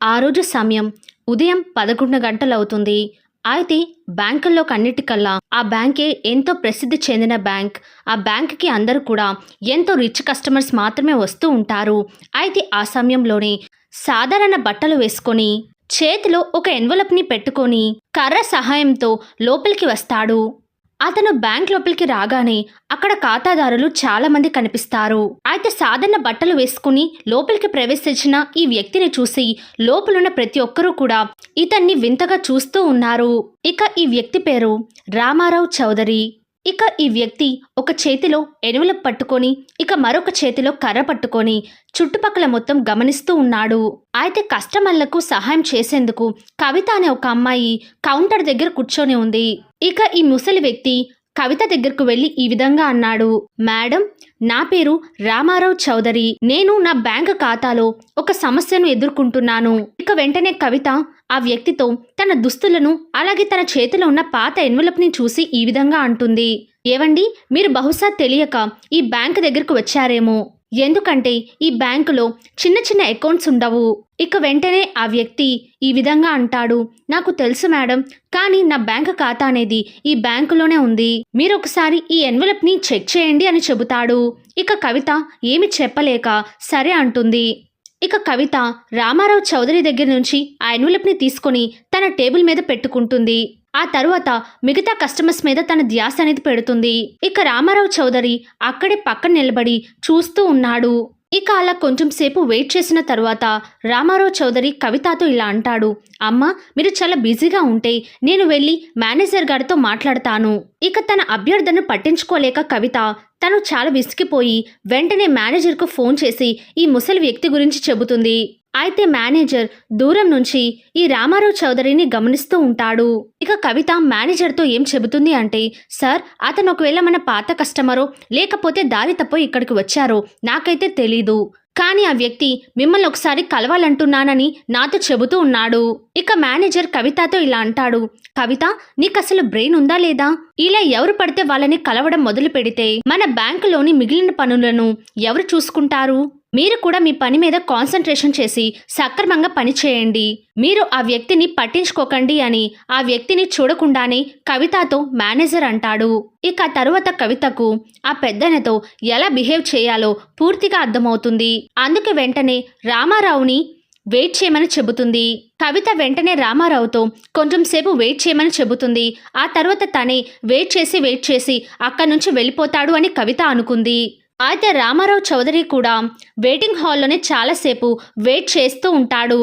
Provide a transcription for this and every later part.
ఆ రోజు సమయం ఉదయం పదకొండు గంటలవుతుంది. అయితే బ్యాంకుల్లో కన్నిటికల్లా ఆ బ్యాంకే ఎంతో ప్రసిద్ధి చెందిన బ్యాంక్. ఆ బ్యాంక్కి అందరూ కూడా ఎంతో రిచ్ కస్టమర్స్ మాత్రమే వస్తూ ఉంటారు. అయితే ఆ సమయంలోనే సాధారణ బట్టలు వేసుకొని చేతిలో ఒక ఎన్వలప్ని పెట్టుకొని కర్ర సహాయంతో లోపలికి వస్తాడు. అతను బ్యాంక్ లోపలికి రాగానే అక్కడ ఖాతాదారులు చాలా మంది కనిపిస్తారు. అయితే సాధారణ బట్టలు వేసుకుని లోపలికి ప్రవేశించిన ఈ వ్యక్తిని చూసి లోపలున్న ప్రతి ఒక్కరూ కూడా ఇతన్ని వింతగా చూస్తూ ఉన్నారు. ఇక ఈ వ్యక్తి పేరు రామారావు చౌదరి. ఇక ఈ వ్యక్తి ఒక చేతిలో ఎనుములు పట్టుకొని ఇక మరొక చేతిలో కర్ర పట్టుకొని చుట్టుపక్కల మొత్తం గమనిస్తూ ఉన్నాడు. అయితే కస్టమర్లకు సహాయం చేసేందుకు కవిత అనే ఒక అమ్మాయి కౌంటర్ దగ్గర కూర్చొని ఉంది. ఇక ఈ ముసలి వ్యక్తి కవిత దగ్గరకు వెళ్ళి ఈ విధంగా అన్నాడు. మేడం నా పేరు రామారావు చౌదరి. నేను నా బ్యాంక్ ఖాతాలో ఒక సమస్యను ఎదుర్కొంటున్నాను. ఇక వెంటనే కవిత ఆ వ్యక్తితో తన దుస్తులను అలాగే తన చేతిలో ఉన్న పాత ఎన్వలప్ని చూసి ఈ విధంగా అంటుంది. ఏవండి మీరు బహుశా తెలియక ఈ బ్యాంక్ దగ్గరకు వచ్చారేమో. ఎందుకంటే ఈ బ్యాంకులో చిన్న చిన్న అకౌంట్స్ ఉండవు. ఇక వెంటనే ఆ వ్యక్తి ఈ విధంగా అంటాడు. నాకు తెలుసు మేడం కానీ నా బ్యాంక్ ఖాతా అనేది ఈ బ్యాంకులోనే ఉంది. మీరు ఒకసారి ఈ ఎన్వలప్ని చెక్ చేయండి అని చెబుతాడు. ఇక కవిత ఏమి చెప్పలేక సరే అంటుంది. ఇక కవిత రామారావు చౌదరి దగ్గర నుంచి ఆ ఎన్వలప్ని తీసుకొని తన టేబుల్ మీద పెట్టుకుంటుంది. ఆ తరువాత మిగతా కస్టమర్స్ మీద తన ధ్యాస అనేది పెడుతుంది. ఇక రామారావు చౌదరి అక్కడే పక్కన నిలబడి చూస్తూ ఉన్నాడు. ఇక అలా కొంచెం సేపు వెయిట్ చేసిన తర్వాత రామారావు చౌదరి కవితతో ఇలా అంటాడు అమ్మ మీరు చాలా బిజీగా ఉంటే నేను వెళ్ళి మేనేజర్ గారితో మాట్లాడతాను. ఇక తన అభ్యర్థనను పట్టించుకోలేక కవిత తను చాలా విసిగిపోయి వెంటనే మేనేజర్కు ఫోన్ చేసి ఈ ముసలి వ్యక్తి గురించి చెబుతుంది. అయితే మేనేజర్ దూరం నుంచి ఈ రామారావు చౌదరిని గమనిస్తూ ఉంటాడు. ఇక కవిత మేనేజర్తో ఏం చెబుతుంది అంటే సార్ అతను ఒకవేళ మన పాత కస్టమరో లేకపోతే దారి తప్పో ఇక్కడికి వచ్చారో నాకైతే తెలీదు. కానీ ఆ వ్యక్తి మిమ్మల్ని ఒకసారి కలవాలంటున్నానని నాతో చెబుతూ ఉన్నాడు. ఇక మేనేజర్ కవితతో ఇలా అంటాడు కవిత నీకు అసలు బ్రెయిన్ ఉందా లేదా? ఇలా ఎవరు పడితే వాళ్ళని కలవడం మొదలు పెడితే మన బ్యాంకులోని మిగిలిన పనులను ఎవరు చూసుకుంటారు? మీరు కూడా మీ పని మీద కాన్సన్ట్రేషన్ చేసి సక్రమంగా పని చేయండి. మీరు ఆ వ్యక్తిని పట్టించుకోకండి అని ఆ వ్యక్తిని చూడకుండానే కవితతో మేనేజర్ అంటాడు. ఇక తరువాత కవితకు ఆ పెద్దనతో ఎలా బిహేవ్ చేయాలో పూర్తిగా అర్థమవుతుంది. అందుకే వెంటనే రామారావుని వెయిట్ చేయమని చెబుతుంది. కవిత వెంటనే రామారావుతో కొంచెం సేపు వెయిట్ చేయమని చెబుతుంది. ఆ తర్వాత తనే వెయిట్ చేసి వెయిట్ చేసి అక్కడి నుంచి వెళ్ళిపోతాడు అని కవిత అనుకుంది. అయితే రామారావు చౌదరి కూడా వెయిటింగ్ హాల్లోనే చాలాసేపు వెయిట్ చేస్తూ ఉంటాడు.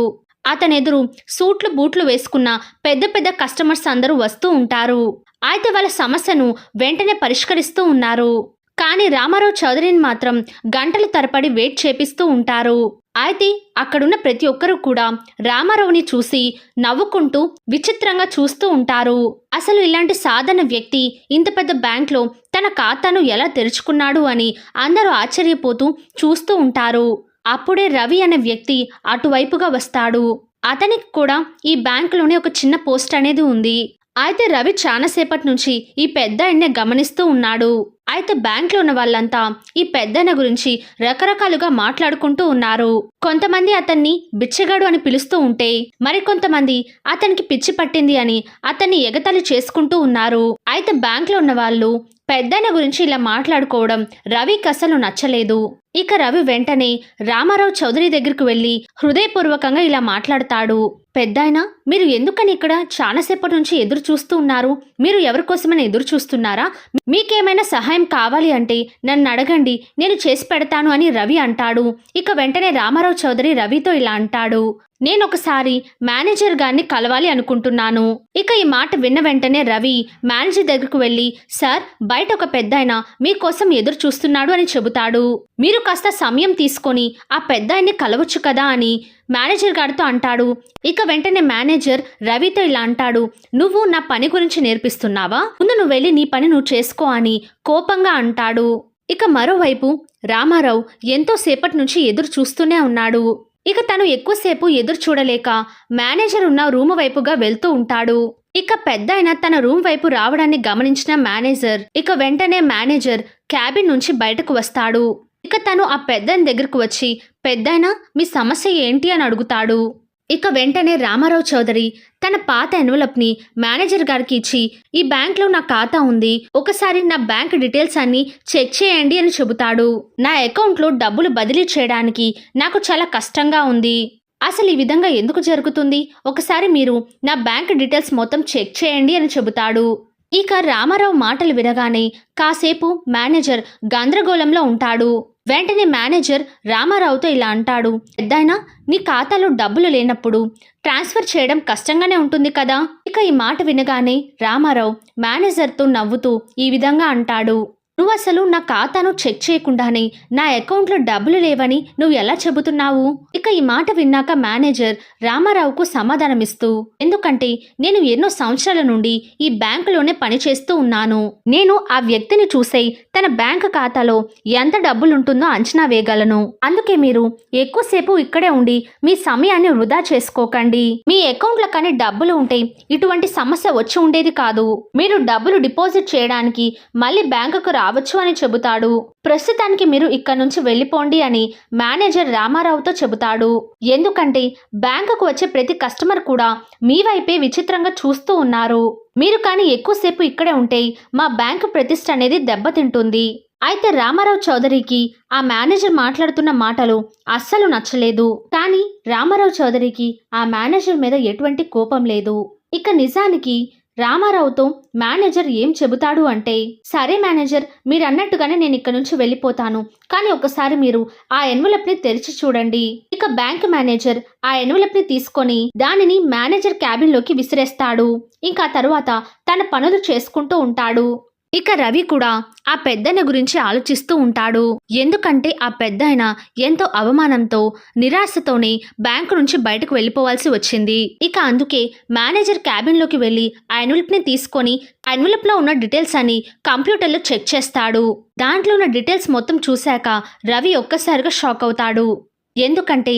అతనెదురు సూట్లు బూట్లు వేసుకున్న పెద్ద పెద్ద కస్టమర్స్ అందరూ వస్తూ ఉంటారు. అయితే వాళ్ళ సమస్యను వెంటనే పరిష్కరిస్తూ ఉన్నారు. కానీ రామారావు చౌదరిని మాత్రం గంటల తరపడి వెయిట్ చేపిస్తూ ఉంటారు. అయితే అక్కడున్న ప్రతి ఒక్కరూ కూడా రామారావుని చూసి నవ్వుకుంటూ విచిత్రంగా చూస్తూ ఉంటారు. అసలు ఇలాంటి సాధారణ వ్యక్తి ఇంత పెద్ద బ్యాంక్లో తన ఖాతాను ఎలా తెరుచుకున్నాడు అని అందరూ ఆశ్చర్యపోతూ చూస్తూ ఉంటారు. అప్పుడే రవి అనే వ్యక్తి అటువైపుగా వస్తాడు. అతనికి కూడా ఈ బ్యాంకులోనే ఒక చిన్న పోస్ట్ అనేది ఉంది. అయితే రవి చాలాసేపటి నుంచి ఈ పెద్దాయన్నే గమనిస్తూ ఉన్నాడు. అయితే బ్యాంక్లో ఉన్న వాళ్ళంతా ఈ పెద్దన గురించి రకరకాలుగా మాట్లాడుకుంటూ ఉన్నారు. కొంతమంది అతన్ని బిచ్చగాడు అని పిలుస్తూ ఉంటే మరికొంతమంది అతనికి పిచ్చి పట్టింది అని అతన్ని ఎగతాళి చేసుకుంటూ ఉన్నారు. అయితే బ్యాంక్లో ఉన్న వాళ్ళు పెద్దన గురించి ఇలా మాట్లాడుకోవడం రవికి అసలు నచ్చలేదు. ఇక రవి వెంటనే రామారావు చౌదరి దగ్గరకు వెళ్ళి హృదయపూర్వకంగా ఇలా మాట్లాడతాడు. పెద్దాయన మీరు ఎందుకని ఇక్కడ చాలాసేపటి నుంచి ఎదురు చూస్తూ ఉన్నారు? మీరు ఎవరి కోసమైనా ఎదురు చూస్తున్నారా? మీకేమైనా సహాయం కావాలి అంటే నన్ను అడగండి నేను చేసి పెడతాను అని రవి అంటాడు. ఇక వెంటనే రామారావు చౌదరి రవితో ఇలా అంటాడు. నేను ఒకసారి మేనేజర్ గారిని కలవాలి అనుకుంటున్నాను. ఇక ఈ మాట విన్న వెంటనే రవి మేనేజర్ దగ్గరకు వెళ్ళి సార్ బయట ఒక పెద్ద మీకోసం ఎదురు చూస్తున్నాడు అని చెబుతాడు. మీరు కాస్త సమయం తీసుకొని ఆ పెద్దాయన్ని కలవచ్చు కదా అని మేనేజర్ గారితో అంటాడు. ఇక వెంటనే మేనేజర్ రవితో ఇలా అంటాడు. నువ్వు నా పని గురించి నేర్పిస్తున్నావా? ముందు నువ్వు వెళ్ళి నీ పని నువ్వు చేసుకో అని కోపంగా అంటాడు. ఇక మరోవైపు రామారావు ఎంతో సేపటి నుంచి ఎదురు చూస్తూనే ఉన్నాడు. ఇక తను ఎక్కువసేపు ఎదురు చూడలేక మేనేజర్ ఉన్న రూమ్ వైపుగా వెళ్తూ ఉంటాడు. ఇక పెద్ద ఆయన తన రూమ్ వైపు రావడాన్ని గమనించిన మేనేజర్ ఇక వెంటనే మేనేజర్ క్యాబిన్ నుంచి బయటకు వస్తాడు. ఇక తను ఆ పెద్దని దగ్గరకు వచ్చి పెద్దాయన మీ సమస్య ఏంటి? అని అడుగుతాడు. ఇక వెంటనే రామారావు చౌదరి తన పాత ఎన్వలప్ని మేనేజర్ గారికి ఇచ్చి ఈ బ్యాంక్లో నా ఖాతా ఉంది. ఒకసారి నా బ్యాంక్ డీటెయిల్స్ అన్ని చెక్ చేయండి అని చెబుతాడు. నా అకౌంట్లో డబ్బులు బదిలీ చేయడానికి నాకు చాలా కష్టంగా ఉంది. అసలు ఈ విధంగా ఎందుకు జరుగుతుంది? ఒకసారి మీరు నా బ్యాంక్ డీటెయిల్స్ మొత్తం చెక్ చేయండి అని చెబుతాడు. ఇక రామారావు మాటలు వినగానే కాసేపు మేనేజర్ గందరగోళంలో ఉంటాడు. వెంటనే మేనేజర్ రామారావుతో ఇలా అంటాడు. పెద్దాయన నీ ఖాతాలో డబ్బులు లేనప్పుడు ట్రాన్స్ఫర్ చేయడం కష్టంగానే ఉంటుంది కదా? ఇక ఈ మాట వినగానే రామారావు మేనేజర్తో నవ్వుతూ ఈ విధంగా అంటాడు. నువ్వు అసలు నా ఖాతాను చెక్ చేయకుండానే నా అకౌంట్లో డబ్బులు లేవని నువ్వు ఎలా చెబుతున్నావు? ఇక ఈ మాట విన్నాక మేనేజర్ రామారావుకు సమాధానమిస్తూ ఎందుకంటే నేను ఎన్నో సంవత్సరాల నుండి ఈ బ్యాంకులోనే పనిచేస్తూ ఉన్నాను. నేను ఆ వ్యక్తిని చూసే తన బ్యాంక్ ఖాతాలో ఎంత డబ్బులుంటుందో అంచనా వేయగలను. అందుకే మీరు ఎక్కువసేపు ఇక్కడే ఉండి మీ సమయాన్ని వృధా చేసుకోకండి. మీ అకౌంట్లో కానీ డబ్బులు ఉంటే ఇటువంటి సమస్య వచ్చి ఉండేది కాదు. మీరు డబ్బులు డిపాజిట్ చేయడానికి మళ్ళీ బ్యాంకుకు రా రావచ్చు అని చెబుతాడు. ప్రస్తుతానికి మీరు ఇక్కడ నుంచి వెళ్ళిపోండి అని మేనేజర్ రామారావుతో చెబుతాడు. ఎందుకంటే బ్యాంకుకు వచ్చే ప్రతి కస్టమర్ కూడా మీ వైపే విచిత్రంగా చూస్తూ ఉన్నారు. మీరు కానీ ఎక్కువసేపు ఇక్కడే ఉంటే మా బ్యాంకు ప్రతిష్ట అనేది దెబ్బతింటుంది. అయితే రామారావు చౌదరికి ఆ మేనేజర్ మాట్లాడుతున్న మాటలు అస్సలు నచ్చలేదు. కానీ రామారావు చౌదరికి ఆ మేనేజర్ మీద ఎటువంటి కోపం లేదు. ఇక నిజానికి రామారావుతో మేనేజర్ ఏం చెబుతాడు అంటే సరే మేనేజర్ మీరు అన్నట్టుగానే నేను ఇక్కడ నుంచి వెళ్ళిపోతాను. కానీ ఒకసారి మీరు ఆ ఎన్వలప్ని తెరిచి చూడండి. ఇక బ్యాంక్ మేనేజర్ ఆ ఎన్వలప్ని తీసుకొని దానిని మేనేజర్ క్యాబిన్లోకి విసిరేస్తాడు. ఇంకా తరువాత తన పనులు చేసుకుంటూ ఉంటాడు. ఇక రవి కూడా ఆ పెద్దన గురించి ఆలోచిస్తూ ఉంటాడు. ఎందుకంటే ఆ పెద్దాయన ఎంతో అవమానంతో నిరాశతోనే బ్యాంకు నుంచి బయటకు వెళ్ళిపోవాల్సి వచ్చింది. ఇక అందుకే మేనేజర్ క్యాబిన్లోకి వెళ్ళి ఆ ఎన్వలప్ని తీసుకొని ఆ ఎన్వలప్లో ఉన్న డీటెయిల్స్ అని కంప్యూటర్లో చెక్ చేస్తాడు. దాంట్లో ఉన్న డీటెయిల్స్ మొత్తం చూశాక రవి ఒక్కసారిగా షాక్ అవుతాడు. ఎందుకంటే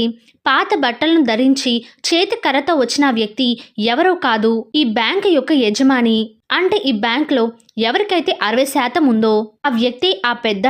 పాత బట్టలను ధరించి చేతి కర్రతో వచ్చిన వ్యక్తి ఎవరో కాదు ఈ బ్యాంక్ యొక్క యజమాని. అంటే ఈ బ్యాంక్లో ఎవరికైతే అరవై శాతం ఉందో ఆ వ్యక్తి ఆ పెద్ద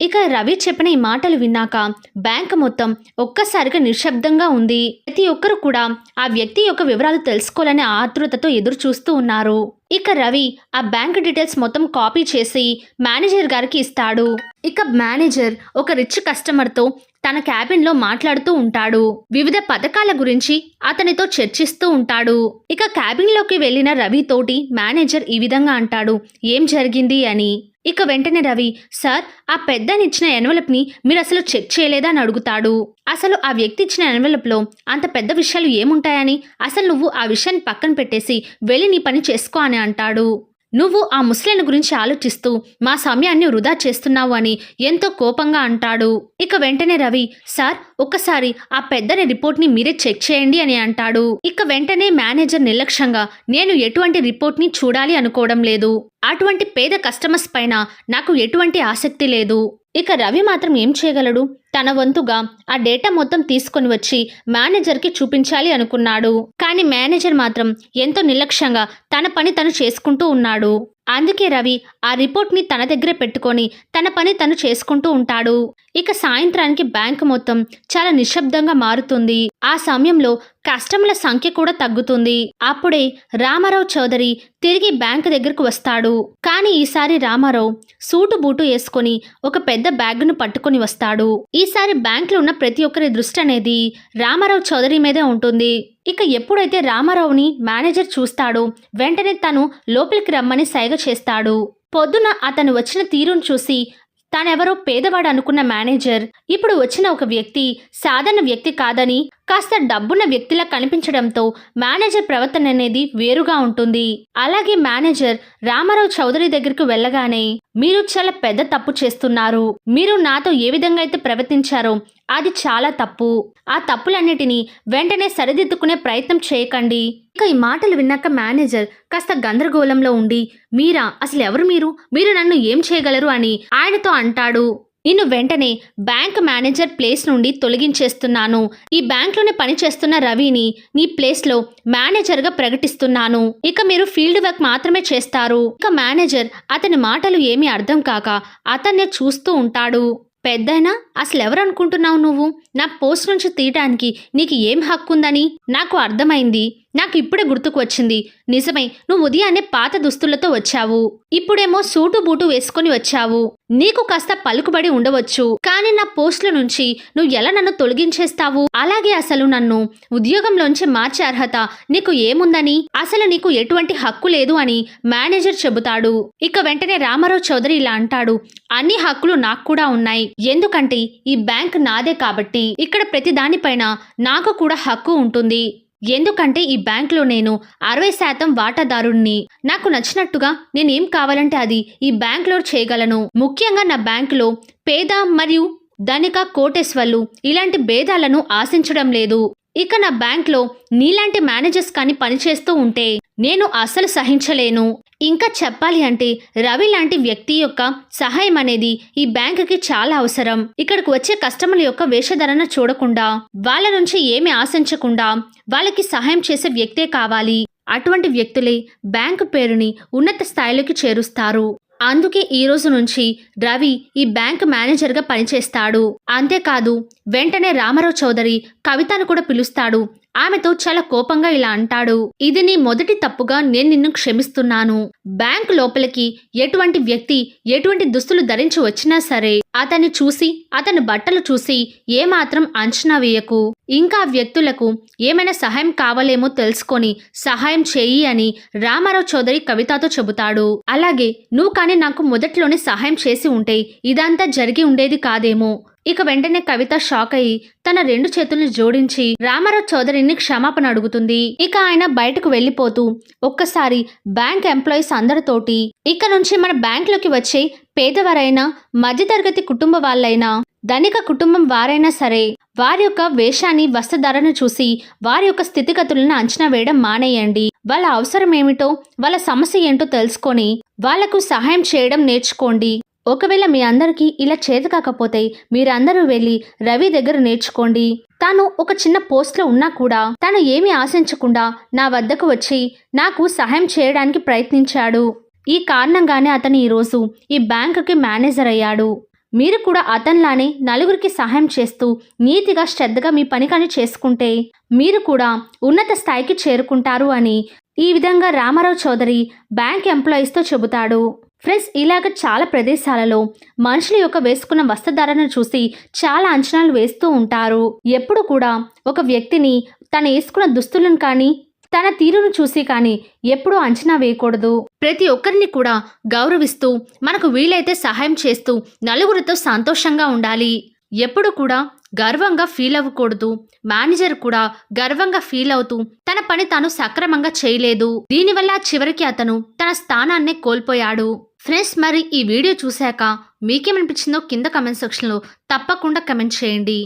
ఇక రవి చెప్పిన ఈ మాటలు విన్నాక బ్యాంక్ మొత్తం ఒక్కసారిగా నిశ్శబ్దంగా ఉంది. ప్రతి ఒక్కరు కూడా ఆ వ్యక్తి యొక్క వివరాలు తెలుసుకోవాలనే ఆతృతతో ఎదురు చూస్తూ ఉన్నారు. ఇక రవి ఆ బ్యాంక్ డీటెయిల్స్ మొత్తం కాపీ చేసి మేనేజర్ గారికి ఇస్తాడు. ఇక మేనేజర్ ఒక రిచ్ కస్టమర్తో తన క్యాబిన్లో మాట్లాడుతూ ఉంటాడు. వివిధ పథకాల గురించి అతనితో చర్చిస్తూ ఉంటాడు. ఇక క్యాబిన్లోకి వెళ్ళిన రవి తోటి మేనేజర్ ఈ విధంగా అంటాడు. ఏం జరిగింది? అని. ఇక వెంటనే రవి సార్ ఆ పెద్దనిచ్చిన ఎన్వలప్ని మీరు అసలు చెక్ చేయలేదా? అని అడుగుతాడు. అసలు ఆ వ్యక్తి ఇచ్చిన ఎన్వలప్లో అంత పెద్ద విషయాలు ఏముంటాయని? అసలు నువ్వు ఆ విషయాన్ని పక్కన పెట్టేసి వెళ్ళి నీ పని చేసుకో అని అంటాడు. నువ్వు ఆ ముసలిని గురించి ఆలోచిస్తూ మా సమయాన్ని వృధా చేస్తున్నావు అని ఎంతో కోపంగా అంటాడు. ఇక వెంటనే రవి సార్ ఒక్కసారి ఆ పెద్దని రిపోర్ట్ని మీరే చెక్ చేయండి అని అంటాడు. ఇక వెంటనే మేనేజర్ నిర్లక్ష్యంగా నేను ఎటువంటి రిపోర్ట్ని చూడాలి అనుకోవడం లేదు. అటువంటి పేద కస్టమర్స్ పైన నాకు ఎటువంటి ఆసక్తి లేదు. ఇక రవి మాత్రం ఏం చేయగలడు? తన వంతుగా ఆ డేటా మొత్తం తీసుకొని వచ్చి మేనేజర్కి చూపించాలి అనుకున్నాడు. కానీ మేనేజర్ మాత్రం ఎంతో నిర్లక్ష్యంగా తన పని తను చేసుకుంటూ ఉన్నాడు. అందుకే రవి ఆ రిపోర్ట్ని తన దగ్గర పెట్టుకొని తన పని తను చేసుకుంటూ ఉంటాడు. ఇక సాయంత్రానికి బ్యాంక్ మొత్తం చాలా నిశ్శబ్దంగా మారుతుంది. ఆ సమయంలో కస్టమర్ల సంఖ్య కూడా తగ్గుతుంది. అప్పుడే రామారావు చౌదరి తిరిగి బ్యాంక్ దగ్గరకు వస్తాడు. కానీ ఈసారి రామారావు సూటు బూటు వేసుకొని ఒక పెద్ద బ్యాగ్ను పట్టుకొని వస్తాడు. ఈసారి బ్యాంకులో ఉన్న ప్రతి ఒక్కరి దృష్టి అనేది రామారావు చౌదరి మీదే ఉంటుంది. ఇక ఎప్పుడైతే రామారావుని మేనేజర్ చూస్తాడో వెంటనే తను లోపలికి రమ్మని సైగ చేస్తాడు. పొద్దున అతను వచ్చిన తీరును చూసి తానెవరో పేదవాడు అనుకున్న మేనేజర్ ఇప్పుడు వచ్చిన ఒక వ్యక్తి సాధారణ వ్యక్తి కాదని కాస్త డబ్బున్న వ్యక్తిలా కనిపించడంతో మేనేజర్ ప్రవర్తన అనేది వేరుగా ఉంటుంది. అలాగే మేనేజర్ రామారావు చౌదరి దగ్గరికి వెళ్ళగానే మీరు చాలా పెద్ద తప్పు చేస్తున్నారు. మీరు నాతో ఏ విధంగా అయితే ప్రవర్తించారో అది చాలా తప్పు. ఆ తప్పులన్నిటినీ వెంటనే సరిదిద్దుకునే ప్రయత్నం చేయకండి. ఇక ఈ మాటలు విన్నాక మేనేజర్ కాస్త గందరగోళంలో ఉండి మీరా? అసలు ఎవరు మీరు? మీరు నన్ను ఏం చేయగలరు? అని ఆయనతో అంటాడు. నిన్ను వెంటనే బ్యాంక్ మేనేజర్ ప్లేస్ నుండి తొలగించేస్తున్నాను. ఈ బ్యాంక్లోనే పనిచేస్తున్న రవిని నీ ప్లేస్లో మేనేజర్గా ప్రకటిస్తున్నాను. ఇక మీరు ఫీల్డ్ వర్క్ మాత్రమే చేస్తారు. ఇక మేనేజర్ అతని మాటలు ఏమీ అర్థం కాక అతన్నే చూస్తూ ఉంటాడు. పెద్దయినా అసలు ఎవరనుకుంటున్నావు నువ్వు? నా పోస్ట్ నుంచి తీయటానికి నీకు ఏం హక్కు ఉందని నాకు అర్థమైంది. నాకు ఇప్పుడే గుర్తుకు వచ్చింది. నిజమే నువ్వు ఉదయాన్నే పాత దుస్తులతో వచ్చావు. ఇప్పుడేమో సూటు బూటు వేసుకొని వచ్చావు. నీకు కాస్త పలుకుబడి ఉండవచ్చు. కానీ నా పోస్టుల నుంచి నువ్వు ఎలా నన్ను తొలగించేస్తావు? అలాగే అసలు నన్ను ఉద్యోగంలోంచి మార్చే అర్హత నీకు ఏముందని? అసలు నీకు ఎటువంటి హక్కు లేదు అని మేనేజర్ చెబుతాడు. ఇక వెంటనే రామారావు చౌదరి ఇలా అంటాడు. అన్ని హక్కులు నాకు కూడా ఉన్నాయి. ఎందుకంటే ఈ బ్యాంక్ నాదే కాబట్టి. ఇక్కడ ప్రతి దానిపైన నాకు కూడా హక్కు ఉంటుంది. ఎందుకంటే ఈ బ్యాంక్లో నేను అరవై శాతం వాటాదారుణ్ణి. నాకు నచ్చినట్టుగా నేనేం కావాలంటే అది ఈ బ్యాంక్లో చేయగలను. ముఖ్యంగా నా బ్యాంకులో పేద మరియు ధనిక కోటేశ్వర్లు ఇలాంటి భేదాలను ఆశించడం లేదు. ఇక నా బ్యాంక్లో నీలాంటి మేనేజర్స్ కానీ పనిచేస్తూ ఉంటే నేను అస్సలు సహించలేను. ఇంకా చెప్పాలి అంటే రవి లాంటి వ్యక్తి యొక్క సహాయం అనేది ఈ బ్యాంకుకి చాలా అవసరం. ఇక్కడికి వచ్చే కస్టమర్ల యొక్క వేషధరణ చూడకుండా వాళ్ళ నుంచి ఏమి ఆశించకుండా వాళ్ళకి సహాయం చేసే వ్యక్తే కావాలి. అటువంటి వ్యక్తులే బ్యాంకు పేరుని ఉన్నత స్థాయిలోకి చేరుస్తారు. అందుకే ఈ రోజు నుంచి రవి ఈ బ్యాంక్ మేనేజర్గా పనిచేస్తాడు. అంతేకాదు వెంటనే రామారావు చౌదరి కవితను కూడా పిలుస్తాడు. ఆమెతో చాలా కోపంగా ఇలా అంటాడు. ఇది నీ మొదటి తప్పుగా నేను నిన్ను క్షమిస్తున్నాను. బ్యాంక్ లోపలికి ఎటువంటి వ్యక్తి ఎటువంటి దుస్తులు ధరించి వచ్చినా సరే అతన్ని చూసి అతని బట్టలు చూసి ఏమాత్రం అంచనా వేయకు. ఇంకా వ్యక్తులకు ఏమైనా సహాయం కావాలేమో తెలుసుకొని సహాయం చేయి అని రామారావు చౌదరి కవితతో చెబుతాడు. అలాగే నువ్వు కానీ నాకు మొదట్లోనే సహాయం చేసి ఉంటే ఇదంతా జరిగి ఉండేది కాదేమో. ఇక వెంటనే కవిత షాక్ అయి తన రెండు చేతుల్ని జోడించి రామారావు చౌదరిని క్షమాపణ అడుగుతుంది. ఇక ఆయన బయటకు వెళ్ళిపోతూ ఒక్కసారి బ్యాంక్ ఎంప్లాయీస్ అందరితోటి ఇక నుంచి మన బ్యాంక్లోకి వచ్చే పేదవారైనా మధ్యతరగతి కుటుంబ వాళ్ళైనా ధనిక కుటుంబం వారైనా సరే వారి యొక్క వేషాన్ని వస్త్రధారను చూసి వారి యొక్క స్థితిగతులను అంచనా వేయడం మానేయండి. వాళ్ళ అవసరం ఏమిటో వాళ్ళ సమస్య ఏంటో తెలుసుకొని వాళ్ళకు సహాయం చేయడం నేర్చుకోండి. ఒకవేళ మీ అందరికీ ఇలా చేత కాకపోతే మీరందరూ వెళ్ళి రవి దగ్గర నేర్చుకోండి. తాను ఒక చిన్న పోస్ట్లో ఉన్నా కూడా తను ఏమీ ఆశించకుండా నా వద్దకు వచ్చి నాకు సహాయం చేయడానికి ప్రయత్నించాడు. ఈ కారణంగానే అతను ఈరోజు ఈ బ్యాంకుకి మేనేజర్ అయ్యాడు. మీరు కూడా అతనిలానే నలుగురికి సహాయం చేస్తూ నీతిగా శ్రద్ధగా మీ పని కానీ చేసుకుంటే మీరు కూడా ఉన్నత స్థాయికి చేరుకుంటారు అని ఈ విధంగా రామారావు చౌదరి బ్యాంక్ ఎంప్లాయీస్తో చెబుతాడు. ఫ్రెండ్స్ ఇలాగ చాలా ప్రదేశాలలో మనుషుల యొక్క వేసుకున్న వస్త్రధారణను చూసి చాలా అంచనాలు వేస్తూ ఉంటారు. ఎప్పుడు కూడా ఒక వ్యక్తిని తను వేసుకున్న దుస్తులను కానీ తన తీరును చూసి కానీ ఎప్పుడూ అంచనా వేయకూడదు. ప్రతి ఒక్కరిని కూడా గౌరవిస్తూ మనకు వీలైతే సహాయం చేస్తూ నలుగురితో సంతోషంగా ఉండాలి. ఎప్పుడు కూడా గర్వంగా ఫీల్ అవ్వకూడదు. మేనేజర్ కూడా గర్వంగా ఫీల్ అవుతూ తన పని తాను సక్రమంగా చేయలేదు. దీనివల్ల చివరికి అతను తన స్థానాన్నే కోల్పోయాడు. ఫ్రెండ్స్ మరి ఈ వీడియో చూశాక మీకేమనిపించిందో కింద కమెంట్ సెక్షన్లో తప్పకుండా కమెంట్ చేయండి.